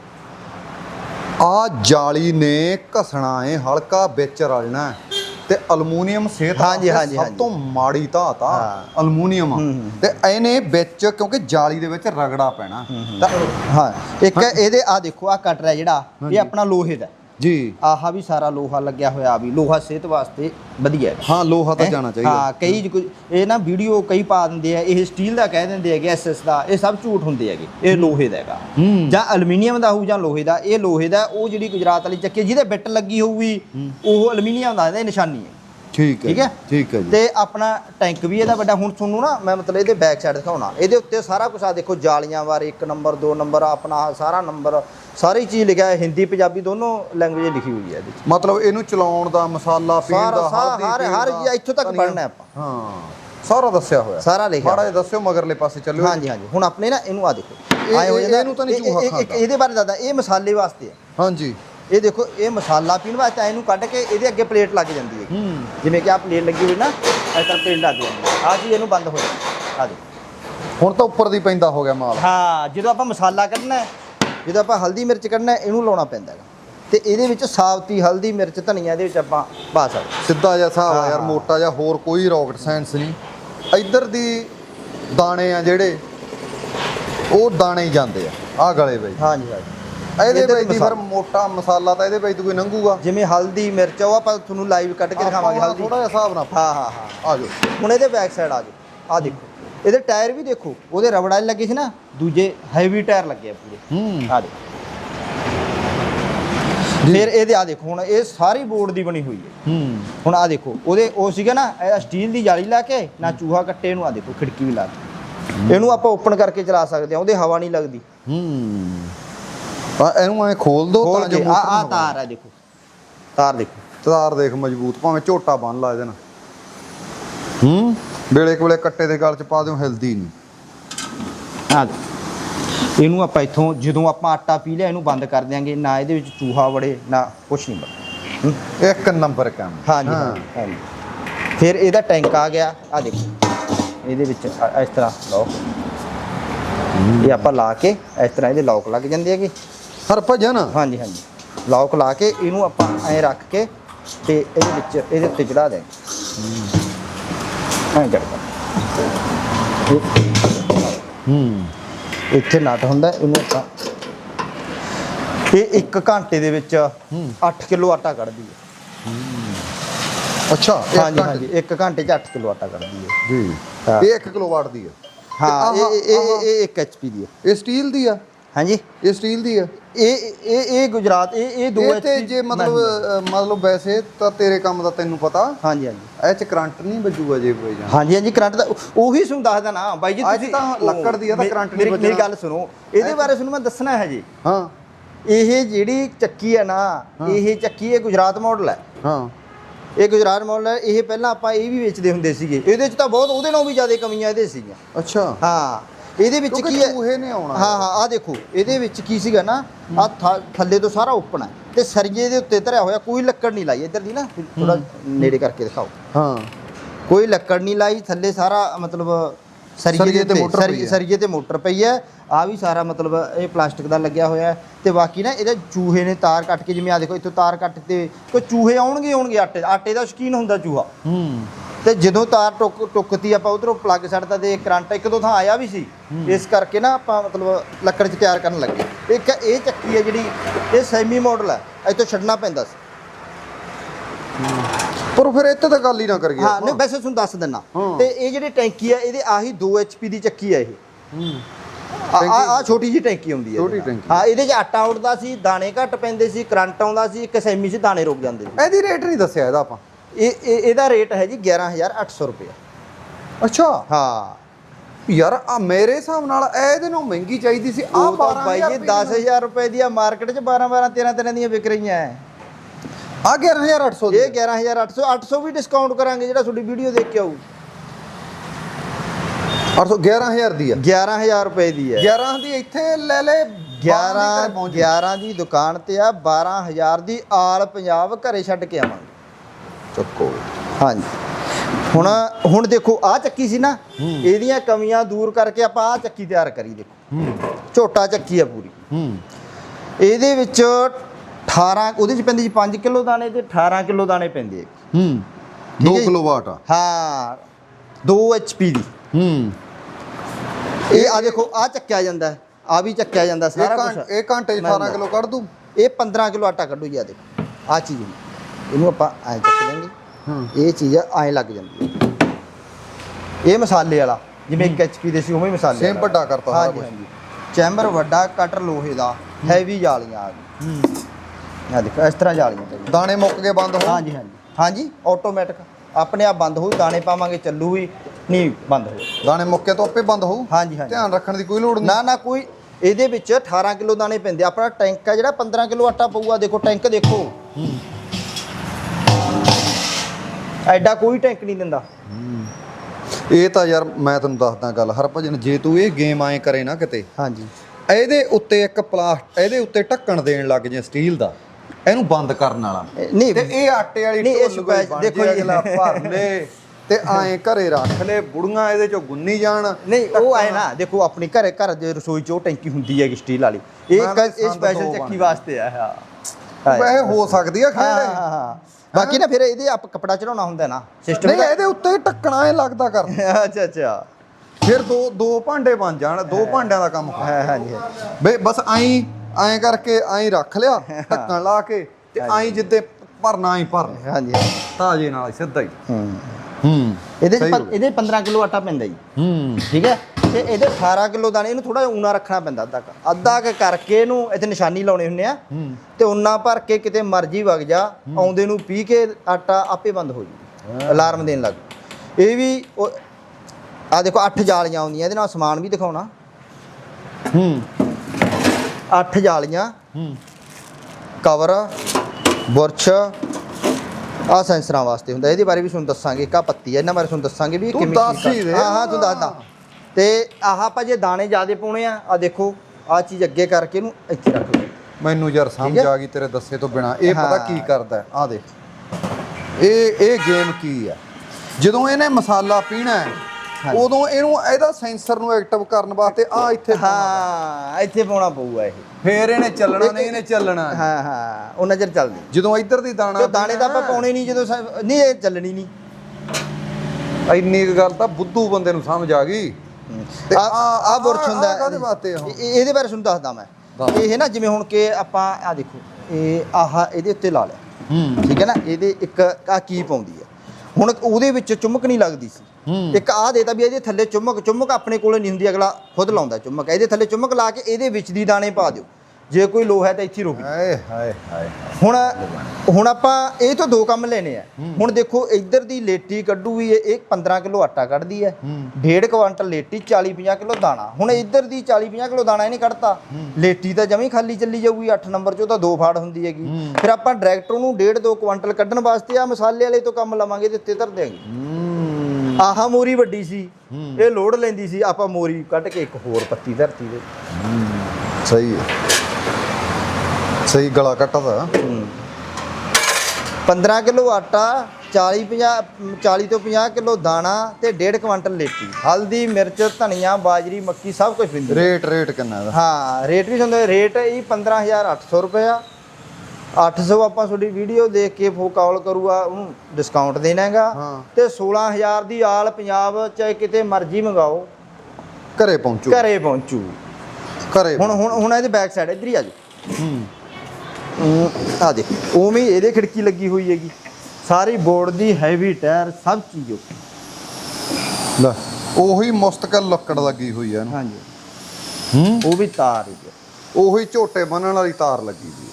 ਆ ਜਾਲੀ ਨੇ ਘਸਣਾ ਏ ਹਲਕਾ ਵਿੱਚ ਰਲਣਾ। ਹੈ ਤੇ ਅਲਮੂਨੀਅਮ ਸਿਹਤ ਹਾਂਜੀ, ਹਾਂਜੀ, ਸਭ। ਤੋਂ ਮਾੜੀ ਧਾਤ ਆ। ਅਲਮੂਨੀਅਮ। ਤੇ ਇਹਨੇ ਵਿੱਚ ਕਿਉਂਕਿ ਜਾਲੀ ਦੇ ਵਿੱਚ ਰਗੜਾ ਪੈਣਾ। ਹਾਂ ਇੱਕ ਇਹਦੇ ਆ ਦੇਖੋ ਆ ਕਟਰ ਹੈ ਜਿਹੜਾ ਇਹ ਆਪਣਾ ਲੋਹੇ ਦਾ। ਜੀ। ਆਹਾ ਵੀ ਸਾਰਾ ਲੋਹਾ ਲੱਗਿਆ ਹੋਇਆ ਵੀ ਲੋਹਾ ਸਿਹਤ ਵਾਸਤੇ ਵਧੀਆ ਹੈ। ਹਾਂ ਲੋਹਾ ਤਾਂ? ਜਾਣਾ ਚਾਹੀਦਾ। ਹਾਂ ਕਈ ਕੁਝ- ਇਹ ਨਾ ਵੀਡੀਓ ਕਈ ਪਾ ਦਿੰਦੇ ਆ ਇਹ ਸਟੀਲ ਦਾ ਕਹਿ ਦਿੰਦੇ ਹੈਗੇ ਐਸਐਸ ਦਾ ਇਹ ਸਭ ਝੂਠ ਹੁੰਦੇ ਹੈਗੇ ਇਹ ਲੋਹੇ ਦਾ ਹੈਗਾ। ਜਾਂ ਐਲੂਮੀਨੀਅਮ ਦਾ ਹੋਊ ਜਾਂ ਲੋਹੇ ਦਾ ਇਹ ਲੋਹੇ ਦਾ ਉਹ ਜਿਹੜੀ ਗੁਜਰਾਤ ਵਾਲੀ ਚੱਕੀ ਜਿਹਦੇ ਬਿੱਟ ਲੱਗੀ ਹੋਊਗੀ ਉਹ ਐਲੂਮੀਨੀਅਮ ਦਾ ਇਹਦਾ ਇਹ ਨਿਸ਼ਾਨੀ ਹੈ। ਠੀਕ ਹੈ ਠੀਕ ਹੈ? ਠੀਕ ਹੈ ਜੀ। ਤੇ ਆਪਣਾ ਟੈਂਕ ਵੀ ਇਹਦਾ ਵੱਡਾ। ਹੁਣ ਤੁਹਾਨੂੰ ਨਾ ਮੈਂ ਮਤਲਬ ਇਹਦੇ ਬੈਕ ਸਾਈਡ ਦਿਖਾਉਣਾ। ਇਹਦੇ ਉੱਤੇ ਸਾਰਾ ਕੁਝ ਆ ਦੇਖੋ ਜਾਲੀਆਂ ਬਾਰੇ ਇੱਕ ਨੰਬਰ ਦੋ ਨੰਬਰ ਆਪਣਾ ਸਾਰਾ ਨੰਬਰ ਸਾਰੀ ਚੀਜ਼ ਲਿਖਿਆ ਹੈ ਹਿੰਦੀ ਪੰਜਾਬੀ ਦੋਨੋਂ ਲੈਂਗੁਏਜ ਲਿਖੀ ਹੋਈ ਹੈ ਇਹਦੇ 'ਚ। ਮਤਲਬ ਇਹਨੂੰ ਚਲਾਉਣ ਦਾ ਮਸਾਲਾ ਪੀਣ ਦਾ ਹਰ ਹਰ ਇੱਥੋਂ ਤੱਕ ਹੈ ਆਪਾਂ। ਹਾਂ ਸਾਰਾ ਦੱਸਿਆ ਹੋਇਆ। ਸਾਰਾ ਲਿਖਿਆ ਮਾੜਾ ਜਿਹਾ ਦੱਸਿਓ ਮਗਰਲੇ ਪਾਸੇ ਚੱਲਿਓ। ਹਾਂਜੀ ਹਾਂਜੀ। ਹੁਣ ਆਪਣੇ ਨਾ ਇਹਨੂੰ ਆ ਦੇਖੋ। ਇਹ- ਆਏਂ ਹੋ ਇਹ- ਜਾਂਦਾ ਇਹਨੂੰ ਤਾਂ ਨਹੀਂ ਚੂਹਾ ਖਾਂਦਾ। ਇਹਦੇ ਬਾਰੇ ਦੱਸਦਾ ਇਹ ਮਸਾਲੇ ਵਾਸਤੇ ਹੈ। ਹਾਂਜੀ। ਇਹ ਦੇਖੋ ਇਹ ਮਸਾਲਾ ਪੀਣ ਵਾਸਤੇ ਇਹਨੂੰ ਕੱਢ ਕੇ ਇਹਦੇ ਅੱਗੇ ਪਲੇਟ ਲੱਗ ਜਾਂਦੀ ਹੈ ਹੂੰ। ਜਿਵੇਂ ਕਿ ਆ ਪਲੇਟ ਲੱਗੀ ਹੋਈ ਨਾ ਇਸ ਤਰ੍ਹਾਂ ਪਲੇਟ ਲੱਗ ਜਾਂਦੀ ਹੈ। ਆ ਜੀ ਇਹਨੂੰ ਬੰਦ ਹੋ ਜਾਂਦਾ ਆ ਦੇਖੋ। ਹੁਣ ਤਾਂ ਉੱਪਰ ਦੀ ਪੈਂਦਾ ਹੋ ਗਿਆ ਮਾਲ। ਹਾਂ ਜਦੋਂ ਆਪਾਂ ਮਸਾਲਾ ਕੱਢਣਾ ਹੈ ਜਦੋਂ ਆਪਾਂ ਹਲਦੀ ਮਿਰਚ ਕੱਢਣਾ ਹੈ, ਇਹਨੂੰ ਲਾਉਣਾ ਪੈਂਦਾ ਹੈਗਾ। ਤੇ ਇਹਦੇ ਵਿੱਚ ਸਾਬਤੀ ਹਲਦੀ ਮਿਰਚ ਧਨੀਆ ਇਹਦੇ ਵਿੱਚ ਆਪਾਂ ਪਾ ਸਕਦੇ ਸਿੱਧਾ ਜਿਹਾ ਹਿਸਾਬ ਆ ਯਾਰ ਹਾਂ। ਮੋਟਾ ਜਿਹਾ ਹੋਰ ਕੋਈ ਰਾਕਟ ਸਾਇੰਸ ਨਹੀਂ। ਇੱਧਰ ਦੀ ਦਾਣੇ ਆ ਜਿਹੜੇ ਉਹ ਦਾਣੇ ਹੀ ਜਾਂਦੇ ਆ। ਆ ਗਲੇ ਬਈ। ਹਾਂਜੀ ਹਾਂਜੀ। ਇਹਦੇ ਵਿੱਚ ਦੀ ਫਿਰ। ਮੋਟਾ ਮਸਾਲਾ ਤਾਂ ਇਹਦੇ ਵਿੱਚ ਕੋਈ ਨੰਗੂਗਾ। ਜਿਵੇਂ ਹਲਦੀ ਮਿਰਚ ਉਹ ਆਪਾਂ ਤੁਹਾਨੂੰ ਲਾਈਵ ਕੱਢ ਕੇ ਦਿਖਾਵਾਂਗੇ ਹਲਦੀ। ਥੋੜਾ ਜਿਹਾ ਹਿਸਾਬ ਨਾਲ। ਹਾਂ ਹਾਂ ਹਾਂ। ਆ ਜਾਓ। ਹੁਣ ਇਹਦੇ ਬੈਕ ਸਾਈਡ ਆ ਜਾਓ। ਆ ਦੇਖੋ। ਇਹਦੇ ਟਾਇਰ ਵੀ ਦੇਖੋ। ਉਹਦੇ ਰਬੜ ਲੱਗੇ ਸੀ ਨਾ ਦੂਜੇ ਹੈਵੀ ਟਾਇਰ ਲੱਗੇ ਆ ਪੂਰੇ। ਹੂੰ। ਆ ਦੇਖੋ। ਫਿਰ ਇਹਦੇ ਆ ਦੇਖੋ ਹੁਣ ਇਹ ਸਾਰੀ ਬੋਰਡ ਦੀ ਬਣੀ ਹੋਈ ਹੈ। ਹੂੰ। ਹੁਣ ਆ ਦੇਖੋ ਉਹਦੇ ਉਹ ਸੀਗਾ ਨਾ ਇਹ ਸਟੀਲ ਦੀ ਜਾਲੀ ਲਾ ਕੇ ਨਾ ਚੂਹਾ ਕੱਟੇ ਨੂੰ ਆ ਦੇਖੋ ਖਿੜਕੀ ਵੀ ਲਾ ਕੇ ਇਹਨੂੰ ਆਪਾਂ ਓਪਨ ਕਰਕੇ ਚਲਾ ਸਕਦੇ ਹਾਂ ਉਹਦੇ ਹਵਾ ਨਹੀਂ ਲੱਗਦੀ। ਹੂੰ। ਆ ਇਹਨੂੰ ਐ ਖੋਲ ਦੋ ਖੋਲ ਤਾਂ ਜੋ ਕੇ ਆ ਆ ਤਾਰ ਹੈ ਦੇਖੋ। ਤਾਰ ਦੇਖੋ। ਤਾਰ ਦੇਖ ਮਜ਼ਬੂਤ ਭਾਵੇਂ ਝੋਟਾ ਬੰਨ ਲਾ ਇਹਦੇ ਨਾਲ। ਹੂੰ? ਵੇਲੇ ਕੋਲੇ ਕੱਟੇ ਦੇ ਗਲ ਚ ਪਾ ਦਿਓ ਹਿਲਦੀ ਨਹੀਂ ਆ। ਇਹਨੂੰ ਆਪਾਂ ਇੱਥੋਂ ਜਦੋਂ ਆਪਾਂ ਆਟਾ ਪੀ ਲਿਆ ਇਹਨੂੰ ਬੰਦ ਕਰ ਦਿਆਂਗੇ। ਨਾ ਇਹਦੇ ਵਿੱਚ ਚੂਹਾ ਵੜੇ ਨਾ ਕੁਛ ਨਹੀਂ ਹੂੰ। ਇੱਕ ਨੰਬਰ ਕੰਮ। ਹਾਂਜੀ ਹਾਂਜੀ, ਫਿਰ ਇਹਦਾ ਟੈਂਕ ਆ ਗਿਆ। ਆ ਦੇਖੋ। ਇਹਦੇ ਵਿੱਚ ਆ- ਇਸ ਤਰ੍ਹਾਂ ਲੌਕ ਇਹ ਆਪਾਂ ਲਾ ਕੇ ਇਸ ਤਰ੍ਹਾਂ ਇਹਦੇ ਲੌਕ ਲੱਗ ਜਾਂਦੇ ਹੈਗੇ। ਹਰਭਜਨ। ਹਾਂਜੀ ਹਾਂਜੀ। ਲੌਕ ਲਾ ਕੇ ਇਹਨੂੰ ਆਪਾਂ ਐਂ ਰੱਖ ਕੇ ਤੇ ਇਹਦੇ ਵਿੱਚ ਇਹਦੇ ਉੱਤੇ ਚੜਾ ਦੇ ਐਂ ਚੜਦਾ ਹੂੰ। ਇੱਥੇ ਨਟ ਹੁੰਦਾ ਇਹਨੂੰ ਆਪਾਂ ਇਹ 1 ਘੰਟੇ ਦੇ ਵਿੱਚ 8 ਕਿਲੋ ਆਟਾ ਕੱਢਦੀ ਹੈ। ਅੱਛਾ ਹਾਂਜੀ ਹਾਂਜੀ 1 ਘੰਟੇ 'ਚ 8 ਕਿਲੋ ਆਟਾ ਕੱਢਦੀ ਹੈ। ਜੀ। ਹਾਂ। ਇਹ 1 ਕਿਲੋਵਾਟ ਦੀ ਆ ਹਾਂ ਆਹ- ਇਹ ਇਹ ਇਹ 1 ਐਚਪੀ ਦੀ ਹੈ। ਇਹ ਸਟੀਲ ਦੀ ਆ ਹਾਂਜੀ। ਇਹ ਸਟੀਲ ਦੀ ਆ। ਇਹ ਇਹ ਇਹ ਗੁਜਰਾਤ ਇਹ ਇਹ 2 ਇਹ ਤੇ ਜੇ ਮਤਲਬ ਅ, ਮਤਲਬ ਵੈਸੇ ਤਾਂ ਤੇਰੇ ਕੰਮ ਦਾ ਤੈਨੂੰ ਪਤਾ। ਹਾਂਜੀ ਹਾਂਜੀ। ਇਹ ਚ ਕਰੰਟ ਨਹੀਂ ਵੱਜੂਗਾ ਜੇ ਕੋਈ ਜਾਂ। ਹਾਂਜੀ ਹਾਂਜੀ ਕਰੰਟ ਦਾ ਉਹੀ ਤੁਹਾਨੂੰ ਦੱਸਦਾ ਨਾ। ਬਾਈ ਜੀ ਅੱਜ ਤੁਸੀਂ ਤਾਂ ਲੱਕੜ ਦੀ ਆ ਤਾਂ ਮੇ- ਕਰੰਟ ਨਹੀਂ ਮੇਰੀ- ਮੇਰੀ। ਗੱਲ ਸੁਣੋ ਇਹਦੇ ਬਾਰੇ ਤੁਹਾਨੂੰ ਮੈਂ ਦੱਸਣਾ ਹੈ ਜੀ। ਹਾਂ। ਇਹ ਜਿਹੜੀ ਚੱਕੀ ਹੈ ਨਾ ਇਹ ਚੱਕੀ ਇਹ ਗੁਜਰਾਤ ਮਾਡਲ ਹੈ। ਹਾਂ। ਇਹ ਗੁਜਰਾਤ ਮਾਡਲ ਹੈ ਇਹ ਪਹਿਲਾਂ ਆਪਾਂ ਇਹ ਵੀ ਵੇਚਦੇ ਹੁੰਦੇ ਸੀਗੇ। ਇਹਦੇ 'ਚ ਤਾਂ ਬਹੁਤ ਉਹਦੇ ਨਾਲੋਂ ਵੀ ਜ਼ਿਆਦਾ ਕਮੀਆਂ ਇਹਦੇ ਸੀਗੀਆਂ। ਅੱਛਾ। ਹਾਂ। ਇਹਦੇ ਵਿੱਚ ਕੀ ਹੈ? ਚੂਹੇ ਨੇ ਆਉਣਾ ਹਾਂ ਹਾਂ ਆ ਦੇਖੋ ਇਹਦੇ ਵਿੱਚ ਕੀ ਸੀਗਾ ਨਾ ਆ ਥੱਲੇ ਤੋਂ ਸਾਰਾ ਓਪਨ ਹੈ ਤੇ ਸਰੀਏ ਦੇ ਉੱਤੇ ਧਰਿਆ ਹੋਇਆ ਕੋਈ ਲੱਕੜ ਨਹੀਂ ਲਾਈ ਇੱਧਰ ਦੀ ਨਾ ਥੋੜਾ ਨੇੜੇ ਕਰਕੇ ਦਿਖਾਓ। ਹਾਂ। ਕੋਈ ਲੱਕੜ ਨਹੀਂ ਲਾਈ ਥੱਲੇ ਸਾਰਾ ਮਤਲਬ ਸਰੀਏ ਸਰੀਏ ਦੇ ਤੇ ਉੱਤੇ ਮੋਟਰ ਪਈ ਸਰੀਏ ਹੈ। ਸਰੀਏ ਤੇ ਮੋਟਰ ਪਈ ਹੈ ਆ ਵੀ ਸਾਰਾ ਮਤਲਬ ਇਹ ਪਲਾਸਟਿਕ ਦਾ ਲੱਗਿਆ ਹੋਇਆ ਹੈ ਤੇ ਬਾਕੀ ਨਾ ਇਹਦੇ ਚੂਹੇ ਨੇ ਤਾਰ ਕੱਟ ਕੇ ਜਿਵੇਂ ਆ ਦੇਖੋ ਇੱਥੋਂ ਤਾਰ ਕੱਟ ਤੇ ਕੋਈ ਚੂਹੇ ਆਉਣਗੇ ਆਉਣਗੇ ਆਟੇ ਆਟੇ ਦਾ ਸ਼ੌਕੀਨ ਹੁੰਦਾ ਚੂਹਾ। ਹੂੰ। ਤੇ ਜਦੋਂ ਤਾਰ ਟੁੱਕ ਟੁੱਕਤੀ ਆਪਾਂ ਉਧਰੋਂ ਪਲੱਗ ਛੱਡਤਾ ਤੇ ਕਰੰਟ ਇੱਕ ਦੋ ਥਾਂ ਆਇਆ ਵੀ ਸੀ। ਇਸ ਕਰਕੇ ਨਾ ਆਪਾਂ ਮਤਲਬ ਲੱਕੜ 'ਚ ਤਿਆਰ ਕਰਨ ਲੱਗੇ। ਇੱਕ ਇਹ ਚੱਕੀ ਹੈ ਜਿਹੜੀ ਇਹ ਸੈਮੀ ਮਾਡਲ ਹੈ। ਇੱਥੋਂ ਛੱਡਣਾ ਪੈਂਦਾ ਸੀ। ਪਰ ਫਿਰ ਇੱਥੇ ਤਾਂ ਗੱਲ ਹੀ ਨਾ ਕਰੀਏ ਹਾਂ ਨਹੀਂ ਵੈਸੇ ਤੁਹਾਨੂੰ ਦੱਸ ਦਿੰਨਾ। ਤੇ ਇਹ ਜਿਹੜੀ ਟੈਂਕੀ ਆ ਇਹਦੇ ਆਹੀ 2 HP ਦੀ ਚੱਕੀ ਆ ਇਹ। ਆ ਆ ਛੋਟੀ ਜੀ ਟੈਂਕੀ ਆਉਂਦੀ ਹੈ ਛੋਟੀ। ਟੈਂਕੀ। ਹਾਂ ਇਹਦੇ 'ਚ ਆਟਾ ਉੱਡਦਾ ਸੀ ਦਾਣੇ ਘੱਟ ਪੈਂਦੇ ਸੀ ਕਰੰਟ ਆਉਂਦਾ ਸੀ ਇੱਕ ਸੈਮੀ 'ਚ ਦਾਣੇ ਰੁਕ ਜਾਂਦੇ ਸੀ। ਇਹਦੀ ਰੇਟ ਨਹੀਂ ਦੱਸਿਆ ਇਹਦਾ ਆਪਾਂ। ਇਹ ਇਹ- ਇਹਦਾ ਰੇਟ ਹੈ ਜੀ 11800 ਰੁਪਏ। ਅੱਛਾ। ਹਾਂ। ਯਾਰ ਆ ਮੇਰੇ ਹਿਸਾਬ ਨਾਲ ਇਹ ਇਹਦੇ ਨਾਲੋਂ ਮਹਿੰਗੀ ਚਾਹੀਦੀ ਸੀ। ਆ ਉਹ ਤਾਂ ਬਾਈ ਜੀ 10000 ਰੁਪਏ ਦੀ ਆ ਮਾਰਕੀਟ 'ਚ 12 12 13 13 ਦੀਆਂ ਵਿਕ ਰਹੀਆਂ। ਹੈ ਆ 11800 ਦੀ ਇਹ 11800 800 ਵੀ ਡਿਸਕਾਊਂਟ ਕਰਾਂਗੇ ਜਿਹੜਾ ਤੁਹਾਡੀ ਵੀਡੀਓ ਦੇਖ ਕੇ ਆਊ। 800 11000 ਦੀ ਆ। 11000 ਰੁਪਏ ਦੀ ਹੈ। 11 ਦੀ ਇੱਥੇ ਲੈ ਲੈ 11 11 ਦੀ ਦੁਕਾਨ ਤੇ ਆ 12000 ਦੀ ਆਲ ਪੰਜਾਬ ਘਰੇ ਛੱਡ ਕੇ ਆਵਾਂਗੇ। ਚੱਕੋ। ਹਾਂਜੀ। ਹੁਣ ਹੁਣ ਦੇਖੋ ਆ ਚੱਕੀ ਸੀ ਨਾ ਇਹਦੀਆਂ ਕਮੀਆਂ ਦੂਰ ਕਰਕੇ ਆਪਾਂ ਆ ਚੱਕੀ ਤਿਆਰ ਕਰੀ ਦੇਖੋ। ਝੋਟਾ ਚੱਕੀ ਆ ਪੂਰੀ। ਇਹਦੇ ਵਿੱਚ 18 ਉਹਦੇ ਚ ਪੈਂਦੇ ਜੀ 5 ਕਿਲੋ ਦਾਣੇ ਤੇ 18 ਕਿਲੋ ਦਾਣੇ ਪੈਂਦੇ ਆ। ਹੂੰ। ਠੀਕ 2 ਹੈ ਜੀ? ਕਿਲੋਵਾਟ ਆ। ਹਾਂ 2 HP ਦੀ। ਹੂੰ। ਇਹ ਆ ਦੇਖੋ ਆ ਚੱਕਿਆ ਜਾਂਦਾ ਆ ਵੀ ਚੱਕਿਆ ਜਾਂਦਾ ਸਾਰਾ ਕੁਝ ਇਹ ਘੰਟੇ 'ਚ 18 ਕਿਲੋ ਕੱਢ ਦੂ। ਇਹ 15 ਕਿਲੋ ਆਟਾ ਕੱਢੂ ਜੀ ਆ ਦੇਖੋ ਆ ਚੀਜ਼। ਨੂੰ। ਇਹਨੂੰ ਆਪਾਂ ਐਂ ਚੱਕ ਲਾਂਗੇ। ਹਾਂ। ਇਹ ਚੀਜ਼ ਐਂ ਲੱਗ ਜਾਂਦੀ ਹੈ। ਇਹ ਮਸਾਲੇ ਵਾਲਾ ਜਿਵੇਂ 1 HP ਦੇ ਸੀ ਉਵੇਂ ਹੀ ਮਸਾਲੇ ਵਾਲਾ। ਵੱਡਾ ਕਰਤਾ ਸਾਰਾ ਹਾਂਜੀ ਕੁਛ। ਹਾਂਜੀ। ਚੈਂਬਰ ਵੱਡਾ ਕਟਰ ਲੋਹੇ ਦਾ ਹੈਵੀ ਜਾਲੀਆਂ ਆ ਗਈਆਂ। ਹੂੰ। ਆ ਦੇਖੋ ਇਸ ਤਰ੍ਹਾਂ ਜਾਲੀਆਂ ਪਈਆਂ ਦਾਣੇ ਮੁੱਕ ਗਏ ਬੰਦ ਹੋ ਹਾਂਜੀ ਹਾਂਜੀ। ਹਾਂਜੀ ਆਟੋਮੈਟਿਕ ਆਪਣੇ ਆਪ ਬੰਦ ਹੋਊ ਦਾਣੇ ਪਾਵਾਂਗੇ ਚੱਲੂ ਵੀ ਨਹੀਂ ਬੰਦ ਹੋਊ ਦਾਣੇ ਮੁੱਕੇ ਤੋਂ ਆਪੇ ਬੰਦ ਹੋਊ। ਹਾਂਜੀ ਹਾਂਜੀ। ਧਿਆਨ ਰੱਖਣ ਦੀ ਕੋਈ ਲੋੜ ਨਹੀਂ। ਨਾ ਨਾ ਕੋਈ ਇਹਦੇ ਵਿੱਚ 18 ਕਿਲੋ ਦਾਣੇ ਪੈਂਦੇ ਆ। ਆਪਣਾ ਟੈਂਕ ਆ ਜਿਹੜਾ 15 ਕਿਲੋ ਆਟਾ ਪਊਗਾ। ਦੇਖੋ ਟੈਂਕ ਦੇਖੋ। ਐਡਾ ਕੋਈ ਟੈਂਕ ਨਹੀਂ ਦਿੰਦਾ। ਇਹ ਤਾਂ ਯਾਰ ਮੈਂ ਤੈਨੂੰ ਦੱਸਦਾ ਗੱਲ ਹਰਭਜਨ ਜੇ ਤੂੰ ਇਹ ਗੇਮ ਐ ਕਰੇ ਨਾ ਕਿਤੇ ਹਾਂਜੀ। ਇਹਦੇ ਉੱਤੇ ਇੱਕ ਪਲਾਸਟ ਇਹਦੇ ਉੱਤੇ ਢੱਕਣ ਦੇਣ ਲੱਗ ਜੇ ਸਟੀਲ ਦਾ ਇਹਨੂੰ ਬੰਦ ਕਰਨ ਵਾਲਾ। ਨਹੀਂ ਤੇ ਇਹ ਆਟੇ ਵਾਲੀ ਨਹੀਂ, ਇਹ ਢੋਲ ਕੋਈ ਦੇਖੋ। ਅਗਲਾ ਭਰ ਲੇ ਤੇ *laughs* ਐਂ ਘਰੇ ਰੱਖ ਲੈ ਬੁੜੀਆਂ ਇਹਦੇ ਚੋਂ ਗੁੰਨੀ ਜਾਣ। ਨਹੀਂ ਉਹ ਆਏ ਨਾ ਦੇਖੋ ਆਪਣੀ ਘਰੇ ਘਰ ਦੇ ਰਸੋਈ 'ਚ ਟੈਂਕੀ ਹੁੰਦੀ ਹੈਗੀ ਸਟੀਲ ਵਾਲੀ। ਇਹ ਇਹ ਸਪੈਸ਼ਲ ਚੱਕੀ ਵਾਸਤੇ ਆ ਹਾਂ। ਹਾਂ ਵੈਸੇ ਹੋ। ਸਕਦੀ ਆ ਖੇਡ ਹਾਂ ਹਾਂ। ਬਾਕੀ ਨਾ ਫਿਰ ਇਹਦੇ ਆਪ ਕਪੜਾ ਚੜਾਉਣਾ ਹੁੰਦਾ ਨਾ ਸਿਸਟਮ ਨਹੀਂ ਇਹਦੇ ਉੱਤੇ ਢੱਕਣਾ ਐ ਲੱਗਦਾ ਕਰ। ਅੱਛਾ ਅੱਛਾ। ਫਿਰ ਦੋ ਦੋ ਭਾਂਡੇ ਬਣ ਜਾਣ ਦੋ ਭਾਂਡਿਆਂ ਦਾ ਕੰਮ ਹੋ ਹਾਂ ਹਾਂਜੀ ਬਈ ਬਸ ਐਂ ਐਂ ਕਰਕੇ ਐਂ ਰੱਖ ਲਿਆ ਢੱਕਣ ਲਾ ਕੇ ਤੇ ਐਂ ਜਿੱਦੇ ਭਰਨਾ ਹੀ ਭਰਨਾ ਹਾਂਜੀ ਹਾਂ। ਤਾਜੇ ਨਾਲ ਸਿੱਧਾ ਹੀ। ਹੂੰ। ਹੂੰ ਇਹਦੇ। ਇਹਦੇ 15 ਕਿਲੋ ਆਟਾ ਪੈਂਦਾ ਜੀ। ਹੂੰ। ਠੀਕ ਹੈ? ਤੇ ਇਹਦੇ 18 ਕਿਲੋ ਦਾਣੇ ਇਹਨੂੰ ਥੋੜਾ ਊਨਾ ਰੱਖਣਾ ਪੈਂਦਾ ਅੱਧਾ ਕੁ। ਅੱਧਾ ਕੁ ਕਰਕੇ ਇਹਨੂੰ ਇੱਥੇ ਨਿਸ਼ਾਨੀ ਲਾਉਣੇ ਹੁੰਦੇ ਆ। ਤੇ ਉਨਾ ਭਰ ਕੇ ਕਿਤੇ ਮਰਜ਼ੀ ਵਗ ਜਾ ਆਉਂਦੇ ਨੂੰ ਪੀ ਕੇ ਆਟਾ ਆਪੇ ਬੰਦ ਹੋ ਜੂ। ਅਲਾਰਮ ਦੇਣ ਲੱਗ ਇਹ ਵੀ ਆ ਦੇਖੋ 8 ਜਾਲੀਆਂ ਆਉਂਦੀਆਂ ਇਹਦੇ ਨਾਲ ਸਮਾਨ ਵੀ ਦਿਖਾਉਣਾ। ਹੂੰ। 8 ਜਾਲੀਆਂ। ਹੂੰ। ਕਵਰ ਬੁਰਸ਼ ਆ ਸੈਂਸਰਾਂ ਵਾਸਤੇ ਹੁੰਦਾ। ਇਹਦੇ ਬਾਰੇ ਵੀ ਤੁਹਾਨੂੰ ਦੱਸਾਂਗੇ ਇੱਕ ਪੱਤੀ ਹੈ ਇਹਨਾਂ ਬਾਰੇ ਤੁਹਾਨੂੰ ਦੱਸਾਂਗੇ ਵੀ ਇਹ ਕਿਵੇਂ ਹੀ। ਹਾਂ ਹਾਂ ਤੂੰ ਦੱਸਦਾ ਤੇ ਆਹ ਆਪਾਂ ਜੇ ਦਾਣੇ ਜ਼ਿਆਦੇ ਪਾਉਣੇ ਆ ਆ ਦੇਖੋ ਆ ਚੀਜ਼ ਅੱਗੇ ਕਰਕੇ ਇਹਨੂੰ ਇੱਥੇ ਰੱਖ ਲਓ ਮੈਨੂੰ ਯਾਰ ਸਮਝ? ਆ ਗਈ ਤੇਰੇ ਦੱਸੇ ਤੋਂ ਬਿਨਾ ਇਹ ਪਤਾ। ਕੀ ਕਰਦਾ? ਆਹ ਦੇਖ ਇਹ ਇਹ ਗੇਮ ਕੀ ਆ ਜਦੋਂ ਇਹਨੇ ਮਸਾਲਾ ਪੀਣਾ। ਉਦੋਂ ਇਹਨੂੰ ਇਹਦਾ ਸੈਂਸਰ ਨੂੰ ਐਕਟਿਵ ਕਰਨ ਵਾਸਤੇ ਆ ਇੱਥੇ। ਹਾਂ ਇੱਥੇ ਪਾਉਣਾ ਪਊਗਾ ਇਹ ਫੇਰ ਇਹਨੇ ਚੱਲਣਾ ਨਹੀਂ ਇਹਨੇ ਚੱਲਣਾ। ਹਾਂ ਹਾਂ ਉਹ ਨਜ਼ਰ ਚੱਲਦੀ ਜਦੋਂ ਇੱਧਰ ਦੀ ਦਾਣਾ ਦਾਣੇ ਤਾਂ ਆਪਾਂ ਪਾਉਣੇ ਨਹੀਂ ਜਦੋਂ ਨਹੀਂ ਇਹ ਚੱਲਣੀ ਨਹੀਂ ਇੰਨੀ ਗੱਲ ਤਾਂ ਬੁੱਧੂ ਬੰਦੇ ਨੂੰ ਸਮਝ ਆ ਗਈ ਤੇ ਆ ਆ ਬੁਰਸ਼ ਹੁੰਦਾ ਕਾਹਦੇ ਵਾਸਤੇ ਆ? ਇਹ- ਇਹਦੇ ਬਾਰੇ ਤੁਹਾਨੂੰ ਦੱਸਦਾ ਮੈਂ। ਦੱਸ। ਇਹ ਨਾ ਜਿਵੇਂ ਹੁਣ ਕਿ ਆਪਾਂ ਆ ਦੇਖੋ ਇਹ ਆਹ ਇਹਦੇ ਉੱਤੇ ਲਾ ਲਿਆ। ਹੂੰ। ਠੀਕ ਹੈ ਨਾ? ਇਹਦੇ ਇੱਕ ਆ ਕੀਪ ਆਉਂਦੀ ਹੈ? ਹੁਣ ਉਹਦੇ ਵਿੱਚ ਚੁੰਮਕ ਨਹੀਂ ਲੱਗਦੀ ਸੀ। ਇੱਕ ਆਹ ਦੇਤਾ ਵੀ ਇਹਦੇ ਥੱਲੇ ਚੁੰਮਕ ਚੁੰਮਕ ਆਪਣੇ ਕੋਲੇ ਨਹੀਂ ਹੁੰਦੀ ਅਗਲਾ ਖੁਦ ਲਾਉਂਦਾ ਚੁੰਮਕ। ਇਹਦੇ ਥੱਲੇ ਚੁੰਮਕ ਲਾ ਕੇ ਇਹਦੇ ਵਿੱਚ ਦੀ ਦਾਣੇ ਪਾ ਦਿਓ। ਜੇ ਕੋਈ ਲੋਹਾ ਹੈ ਤਾਂ ਇੱਥੇ ਰੁਕ। ਹਾਏ ਹਾਏ ਹਾਏ। ਹੁਣ ਹੁਣ ਆਪਾਂ ਇਹ ਤੋਂ ਦੋ ਕੰਮ ਲੈਣੇ ਆ। ਹੁਣ ਦੇਖੋ ਇੱਧਰ ਦੀ ਲੇਟੀ ਕੱਢੂਗੀ ਇਹ ਇਹ 15 ਕਿਲੋ ਆਟਾ ਕੱਢਦੀ ਹੈ। ਡੇਢ ਕੁਆਂਟਲ ਲੇਟੀ 40 50 ਕਿਲੋ ਦਾਣਾ। ਹੁਣ ਇੱਧਰ ਦੀ 40 50 ਕਿਲੋ ਦਾਣਾ ਇਹਨੇ ਕੱਢਤਾ। ਲੇਟੀ ਤਾਂ ਜਮੀ ਖਾਲੀ ਚੱਲੀ ਜਾਊਗੀ 8 ਨੰਬਰ ਚੋਂ ਤਾਂ ਦੋ ਫਾੜ ਹੁੰਦੀ ਹੈਗੀ। ਫਿਰ ਆਪਾਂ ਡਾਇਰੈਕਟ ਉਹਨੂੰ ਡੇਢ ਦੋ ਕੁਆਂਟਲ ਕੱਢਣ ਵਾਸਤੇ ਆ ਮਸਾਲੇ ਵਾਲੇ ਤੋਂ ਕੰਮ ਲਵਾਂਗੇ ਤੇ ਉੱਤੇ ਧਰ ਦਿਆਂਗੇ ਹੂੰ। ਆਹ ਮੋਰੀ ਵੱਡੀ ਸੀ। ਇਹ ਲੋਡ ਲੈਂਦੀ ਸੀ ਆਪਾਂ ਮੋਰੀ ਕੱਢ ਕੇ ਇੱਕ ਹੋਰ ਪੱਤੀ ਧਰਤੀ ਦੇ ਸਹੀ ਹੈ। ਸਹੀ ਗਲਾ ਕੱਟਦਾ। 15 ਕਿਲੋ ਆਟਾ 40 50 40 ਤੋਂ 50 ਕਿਲੋ ਦਾਣਾ ਤੇ 1.5 ਕੁਇੰਟਲ ਲੇਟੀ। ਹਲਦੀ ਮਿਰਚ ਧਨੀਆ ਬਾਜਰੀ ਮੱਕੀ ਸਭ ਕੁਝ ਪਿੰਦੀ ਰੇਟ ਰੇਟ ਕਿੰਨਾ ਇਹਦਾ? ਹਾਂ ਰੇਟ ਵੀ ਸੁਣਦੇ ਰੇਟ ਇਹ 15800 ਰੁਪਇਆ। 800 ਆਪਾਂ ਤੁਹਾਡੀ ਵੀਡੀਓ ਦੇਖ ਕੇ ਫੋ ਕਾਲ ਕਰੂਗਾ ਉਹਨੂੰ ਡਿਸਕਾਊਂਟ ਦੇਣਾ ਹੈਗਾ। ਤੇ 16000 ਦੀ ਆਲ ਪੰਜਾਬ ਚਾਹੇ ਕਿਤੇ ਮਰਜ਼ੀ ਮੰਗਾਓ। ਘਰੇ ਪਹੁੰਚੂ। ਘਰੇ ਪਹੁੰਚੂ। ਘਰੇ ਹੁਣ ਹੁਣ ਹੁਣ ਇਹਦੇ ਬੈਕ ਸਾਈਡ ਇੱਧਰ ਹੀ ਆ ਜਾਓ। ਹੂੰ। ਆ ਦੇ ਉਵੇਂ ਹੀ ਇਹਦੇ ਖਿੜਕੀ ਲੱਗੀ ਹੋਈ ਹੈਗੀ। ਸਾਰੀ ਬੋਰਡ ਦੀ ਹੈਵੀ ਟਾਇਰ ਸਭ ਚੀਜ਼ ਓਕੇ ਲੈ ਉਹੀ ਮੁਸਤਕਲ ਲੱਕੜ ਲੱਗੀ ਹੋਈ ਹੈ ਇਹਨੂੰ। ਹਾਂਜੀ। ਹੂੰ? ਉਹ ਵੀ ਤਾਰ ਹੀ ਹੈ ਉਹੀ ਝੋਟੇ ਬੰਨਣ ਵਾਲੀ ਤਾਰ ਲੱਗੀ ਹੋਈ ਹੈ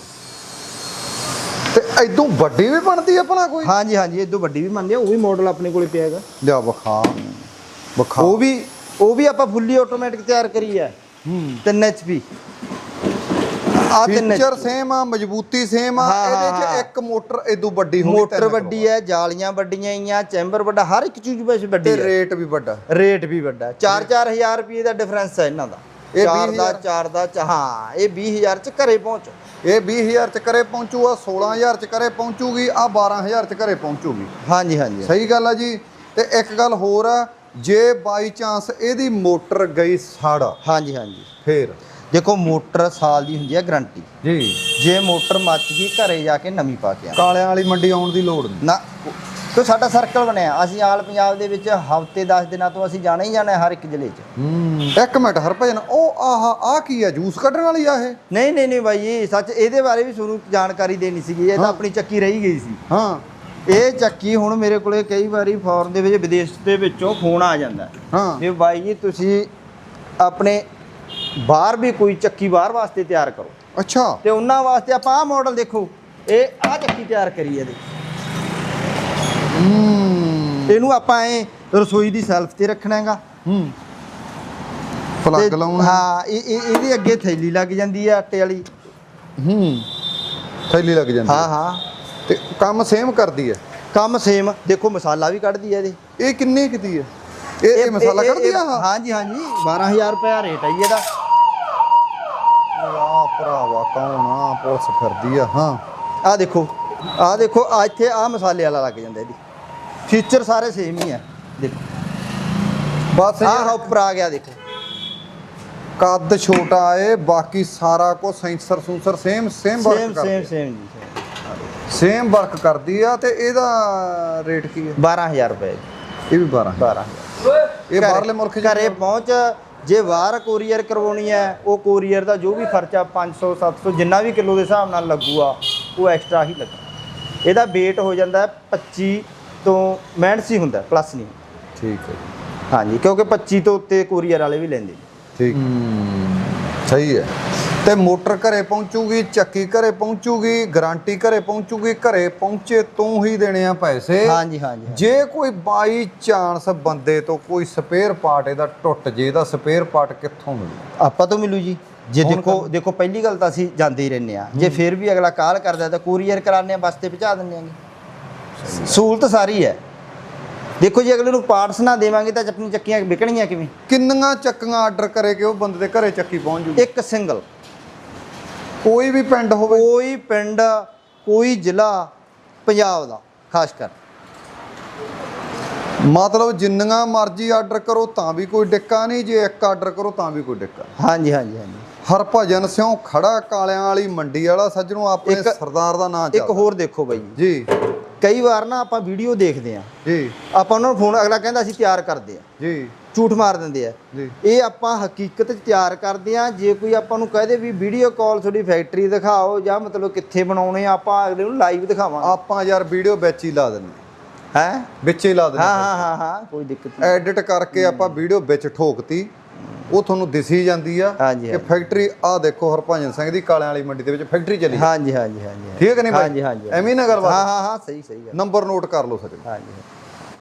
ਤੇ ਐਦੋਂ ਵੱਡੀ ਵੀ ਬਣਦੀ ਹੈ ਭਲਾ ਕੋਈ? ਹਾਂਜੀ ਹਾਂਜੀ ਇਦੋਂ ਵੱਡੀ ਵੀ ਮੰਨਦੇ ਆ ਉਹ ਵੀ ਮਾਡਲ ਆਪਣੇ ਕੋਲੇ ਪਿਆ ਹੈਗਾ। ਲਿਆ ਵਿਖਾ। ਵਿਖਾ। ਉਹ ਵੀ ਉਹ ਵੀ ਆਪਾਂ ਫੁੱਲੀ ਆਟੋਮੈਟਿਕ ਤਿਆਰ ਕਰੀ ਹੈ ਹੂੰ। 3 HP ਆ 3 ਫੀਚਰ ਸੇਮ ਆ ਮਜ਼ਬੂਤੀ ਸੇਮ ਆ ਹਾਂ, ਇਹਦੇ ਹਾਂ, ਚ। ਇੱਕ ਮੋਟਰ ਇਦੋਂ ਵੱਡੀ ਹੋਊਗੀ ਮੋਟਰ ਤਿੰਨ ਵੱਡੀ ਹੈ ਜਾਲੀਆਂ ਵੱਡੀਆਂ ਆਈਆਂ ਚੈਂਬਰ ਵੱਡਾ ਹਰ ਇੱਕ ਚੀਜ਼ ਵਿੱਚ ਵੱਡੀ ਤੇ ਹੈ। ਰੇਟ ਵੀ ਵੱਡਾ। ਰੇਟ ਵੀ ਵੱਡਾ। 4-4000 ਰੁਪਏ ਦਾ ਡਿਫਰੈਂਸ ਹੈ ਇਹਨਾਂ ਦਾ। ਇਹ 4 ਦਾ 20,000 4 ਦਾ ਚ- ਹਾਂ ਇਹ 20000 ਚ ਘਰੇ ਪਹੁੰਚ। ਇਹ 20000 ਚ ਕਰੇ ਪਹੁੰਚੂਗਾ 16000 ਚ ਕਰੇ ਪਹੁੰਚੂਗੀ ਆ 12000 ਚ ਕਰੇ ਪਹੁੰਚੂਗੀ। ਹਾਂਜੀ ਹਾਂਜੀ। ਸਹੀ ਗੱਲ ਆ ਜੀ। ਤੇ ਇੱਕ ਗੱਲ ਹੋਰ ਆ ਜੇ ਬਾਈ ਚਾਂਸ ਇਹਦੀ ਮੋਟਰ ਗਈ ਸੜ ਹਾਂਜੀ ਹਾਂਜੀ। ਫੇਰ? ਦੇਖੋ ਮੋਟਰ ਸਾਲ ਦੀ ਹੁੰਦੀ ਹੈ ਗਾਰੰਟੀ ਜੀ। ਜੇ ਮੋਟਰ ਮੱਚ ਗਈ ਘਰੇ ਜਾ ਕੇ ਨਵੀਂ ਪਾ ਕੇ ਆਣਾ ਕਾਲਿਆਂ ਵਾਲੀ ਮੰਡੀ ਆਉਣ ਦੀ ਲੋੜ ਨਹੀਂ। ਨਾ ਤੋ ਸਾਡਾ ਸਰਕਲ ਬਣਿਆ ਅਸੀਂ ਆਲ ਪੰਜਾਬ ਦੇ ਵਿੱਚ ਹਫ਼ਤੇ 10 ਦਿਨਾਂ ਤੋਂ ਅਸੀਂ ਜਾਣਾ ਹੀ ਜਾਣਾ ਹੈ ਹਰ ਇੱਕ ਜ਼ਿਲ੍ਹੇ 'ਚ। ਹੂੰ। ਇੱਕ ਮਿੰਟ ਹਰਭਜਨ ਉਹ ਆਹ ਆ ਕੀ ਆ ਜੂਸ ਕੱਢਣ ਵਾਲੀ ਆ ਇਹ? ਨਹੀਂ ਨਹੀਂ ਨਹੀਂ ਬਾਈ ਇਹ ਸੱਚ ਇਹਦੇ ਬਾਰੇ ਵੀ ਤੁਹਾਨੂੰ ਜਾਣਕਾਰੀ ਦੇਣੀ ਸੀਗੀ। ਇਹ ਤਾਂ ਆਪਣੀ ਚੱਕੀ ਰਹੀ ਗਈ ਸੀ। ਹਾਂ। ਇਹ ਚੱਕੀ ਹੁਣ ਮੇਰੇ ਕੋਲੇ ਕਈ ਵਾਰੀ ਫੋਰਨ ਦੇ ਵਿੱਚ ਵਿਦੇਸ਼ ਦੇ ਵਿੱਚੋਂ ਫੋਨ ਆ ਜਾਂਦਾ। ਹੈ। ਵੀ ਬਾਈ ਜੀ ਤੁਸੀਂ ਆਪਣੇ ਬਾਹਰ ਵੀ ਕੋਈ ਚੱਕੀ ਬਾਹਰ ਵਾਸਤੇ ਤਿਆਰ ਕਰੋ। ਅੱਛਾ। ਤੇ ਉਹਨਾਂ ਵਾਸਤੇ ਆਪਾਂ ਆਹ ਮਾਡਲ ਦੇਖੋ ਇਹ ਆਹ ਚੱਕੀ ਤਿਆਰ ਕਰੀ ਹੈ ਦੇਖੋ ਹੂੰ। ਇਹਨੂੰ ਆਪਾਂ ਐ ਰਸੋਈ ਦੀ ਸੈਲਫ ਤੇ ਰੱਖਣਾ ਹੈਗਾ। ਹੂੰ। ਪਲੱਗ ਲਾਉਣਾ। ਹਾਂ ਇਹ ਇਹ- ਇਹਦੇ ਅੱਗੇ ਥੈਲੀ ਲੱਗ ਜਾਂਦੀ ਹੈ ਆਟੇ ਵਾਲੀ। ਹੂੰ। ਥੈਲੀ ਲੱਗ ਜਾਂਦੀ ਹਾਂ ਹੈ। ਤੇ ਕੰਮ ਸੇਮ ਕਰਦੀ ਹੈ? ਕੰਮ ਸੇਮ ਦੇਖੋ ਮਸਾਲਾ ਵੀ ਕੱਢਦੀ ਹੈ ਇਹਦੇ। ਇਹ ਕਿੰਨੇ ਕਿਦੀ ਹੈ? ਇਹ ਇਹ ਮਸਾਲਾ ਕੱਢਦੀ ਆ? ਹਾਂਜੀ ਹਾਂਜੀ 12000 ਰੁਪਏ ਰੇਟ ਹੈ ਜੀ ਇਹਦਾ। ਆ ਭਰਾਵਾ ਕੌਣ ਆ? ਪੁਲਿਸ ਫਿਰਦੀ ਆ ਹਾਂ। ਆਹ ਦੇਖੋ ਆਹ ਦੇਖੋ ਆ ਇੱਥੇ ਆਹ ਮਸਾਲੇ ਵਾਲਾ ਲੱਗ ਜਾਂਦਾ ਇਹਦੀ। ਫੀਚਰ ਸਾਰੇ ਸੇਮ ਹੀ ਹੈ। ਦੇਖੋ। ਬਸ ਆਹ ਯਾਰ ਉੱਪਰ ਆ ਗਿਆ ਦੇਖੋ। ਕੱਦ ਛੋਟਾ ਏ ਬਾਕੀ ਸਾਰਾ ਕੁਝ sensor ਸੂਸਰ same same same work same ਕਰਦੀ ਸੇਮ ਜੀ ਸੇਮ ਵਰਕ ਕਰਦੀ ਆ ਤੇ ਇਹਦਾ ਰੇਟ ਕੀ ਹੈ 12000 ਰੁਪਏ ਇਹ ਵੀ 12 12 ਇਹ ਬਾਹਰਲੇ ਮੁਲਕ ਚ ਘਰੇ ਪਹੁੰਚ ਜੇ ਬਾਹਰ ਕੋਰੀਅਰ ਕਰਵਾਉਣੀ ਹੈ ਉਹ ਕੋਰੀਅਰ ਦਾ ਜੋ ਵੀ ਖਰਚਾ 500 700 ਜਿੰਨਾ ਵੀ ਕਿਲੋ ਦੇ ਹਿਸਾਬ ਨਾਲ ਲੱਗੂਗਾ ਉਹ ਐਕਸਟਰਾ ਹੀ ਲੱਗਾ। ਇਹਦਾ weight ਹੋ ਜਾਂਦਾ ਹੈ 25 ਤੋਂ ਮੈਂਡਸ ਹੀ ਹੁੰਦਾ ਪਲੱਸ ਨਹੀਂ। ਠੀਕ ਹੈ ਹਾਂਜੀ ਕਿਉਂਕਿ 25 ਤੋਂ ਉੱਤੇ ਕੋਰੀਅਰ ਵਾਲੇ ਵੀ ਲੈਂਦੇ ਠੀਕ। ਸਹੀ ਹੈ। ਤੇ ਮੋਟਰ ਘਰੇ ਪਹੁੰਚੂਗੀ ਚੱਕੀ ਘਰੇ ਪਹੁੰਚੂਗੀ ਗਾਰੰਟੀ ਘਰੇ ਪਹੁੰਚੂਗੀ ਘਰੇ ਪਹੁੰਚੇ ਤੋਂ ਹੀ ਦੇਣੇ ਆ ਪੈਸੇ। ਹਾਂਜੀ ਹਾਂਜੀ ਜੇ ਕੋਈ ਬਾਈ ਚਾਂਸ ਬੰਦੇ ਤੋਂ ਕੋਈ ਸਪੇਅਰ ਪਾਰਟ ਇਹਦਾ ਟੁੱਟ ਜੇ ਇਹਦਾ ਸਪੇਅਰ ਪਾਰਟ ਕਿੱਥੋਂ ਮਿਲੂ? ਆਪਾਂ ਤੋਂ ਮਿਲੂ ਜੀ। ਜੇ ਦੇਖੋ ਦੇਖੋ ਪਹਿਲੀ ਗੱਲ ਤਾਂ ਅਸੀਂ ਜਾਂਦੇ ਹੀ ਰਹਿੰਦੇ ਆ ਜੇ ਫਿਰ ਵੀ ਅਗਲਾ ਕਾਲ ਕਰਦਾ ਤਾਂ ਕੋਰੀਅਰ ਕਰਾਣੇ ਆ ਬਸ ਤੇ ਪਹੁੰਚਾ ਦਿੰਦੇ ਆਂਗੇ ਸਹੂਲਤ ਸਾਰੀ ਹੈ। ਦੇਖੋ ਜੀ ਅਗਲੇ ਨੂੰ ਪਾਰਟਸ ਨਾ ਦੇਵਾਂਗੇ ਤਾਂ ਆਪਣੀ ਚੱਕੀਆਂ ਵਿਕਣਗੀਆਂ ਕਿਵੇਂ? ਕਿੰਨੀਆਂ ਚੱਕੀਆਂ ਆਰਡਰ ਕਰੇ ਕਿ ਉਹ ਬੰਦੇ ਦੇ ਘਰੇ ਚੱਕੀ ਪਹੁੰਚ ਜੂਗੀ? ਇੱਕ ਸਿੰਗਲ ਕੋਈ ਵੀ ਪਿੰਡ ਹੋਵੇ। ਕੋਈ ਪਿੰਡ ਕੋਈ ਜ਼ਿਲ੍ਹਾ ਪੰਜਾਬ ਦਾ ਖਾਸ ਕਰ। ਮਤਲਬ ਜਿੰਨੀਆਂ ਮਰਜ਼ੀ ਆਰਡਰ ਕਰੋ ਤਾਂ ਵੀ ਕੋਈ ਡਿੱਕਾ ਨਹੀਂ ਜੇ ਇੱਕ ਆਰਡਰ ਕਰੋ ਤਾਂ ਵੀ ਕੋਈ ਡਿੱਕਾ। ਹਾਂਜੀ ਹਾਂਜੀ ਹਾਂਜੀ। ਹਰਭਜਨ ਸਿਉ ਖੜਾ ਕਾਲਿਆਂ ਵਾਲੀ ਮੰਡੀ ਵਾਲਾ ਸੱਜਣੋ ਆਪਣੇ ਇੱਕ- ਸਰਦਾਰ ਦਾ ਨਾਂ ਇੱਕ ਹੋਰ ਦੇਖੋ ਬਾਈ। ਜੀ। ਕਈ ਵਾਰ ਨਾ ਆਪਾਂ ਵੀਡੀਓ ਦੇਖਦੇ ਆ ਜੀ। ਆਪਾਂ ਉਹਨਾਂ ਨੂੰ ਫੋਨ ਅਗਲਾ ਕਹਿੰਦਾ ਅਸੀਂ ਤਿਆਰ ਕਰਦੇ ਆ ਜੀ। ਝੂਠ ਮਾਰ ਦਿੰਦੇ ਆ। ਇਹ ਆਪਾਂ ਹਕੀਕਤ 'ਚ ਤਿਆਰ ਕਰਦੇ ਆ ਜੇ ਕੋਈ ਆਪਾਂ ਨੂੰ ਕਹਦੇ ਵੀ ਵੀਡੀਓ ਕਾਲ ਤੁਹਾਡੀ ਫੈਕਟਰੀ ਦਿਖਾਓ ਜਾਂ ਮਤਲਬ ਕਿੱਥੇ ਬਣਾਉਣੇ ਆ ਆਪਾਂ ਅਗਲੇ ਨੂੰ ਲਾਈਵ ਦਿਖਾਵਾਂਗੇ। ਆਪਾਂ ਯਾਰ ਵੀਡੀਓ ਵਿੱਚ ਹੀ ਲਾ ਦਿੰਦੇ ਹੈ। ਵਿੱਚ ਹੀ ਲਾ ਦੇਣਾ ਹਾਂ। ਹਾਂ ਹਾਂ ਹਾਂ ਕੋਈ ਦਿੱਕਤ ਨਹੀਂ। ਐਡਿਟ ਕਰਕੇ ਆਪਾਂ ਵੀਡੀਓ ਵਿੱਚ ਠੋਕਤੀ। ਉਹ ਤੁਹਾਨੂੰ ਦਿਸੀ ਜਾਂਦੀ ਆ ਕਿ ਫੈਕਟਰੀ ਆ ਦੇਖੋ ਹਰਭਜਨ ਸਿੰਘ ਦੀ ਕਾਲਿਆਂ ਵਾਲੀ ਮੰਡੀ ਦੇ ਵਿੱਚ ਫੈਕਟਰੀ ਚੱਲੀ। ਹਾਂਜੀ ਹਾਂਜੀ ਹਾਂਜੀ ਠੀਕ ਹੈ ਕਿ ਨਹੀਂ ਬਾਈ? ਹਾਂਜੀ ਹਾਂਜੀ ਐਵੇਂ ਨਾ ਗੱਲਬਾਤ ਹਾਂ ਹਾਂ ਹਾਂ ਸਹੀ ਸਹੀ ਨੰਬਰ ਨੋਟ ਕਰ ਲਓ ਸਕੇ ਹਾਂਜੀ।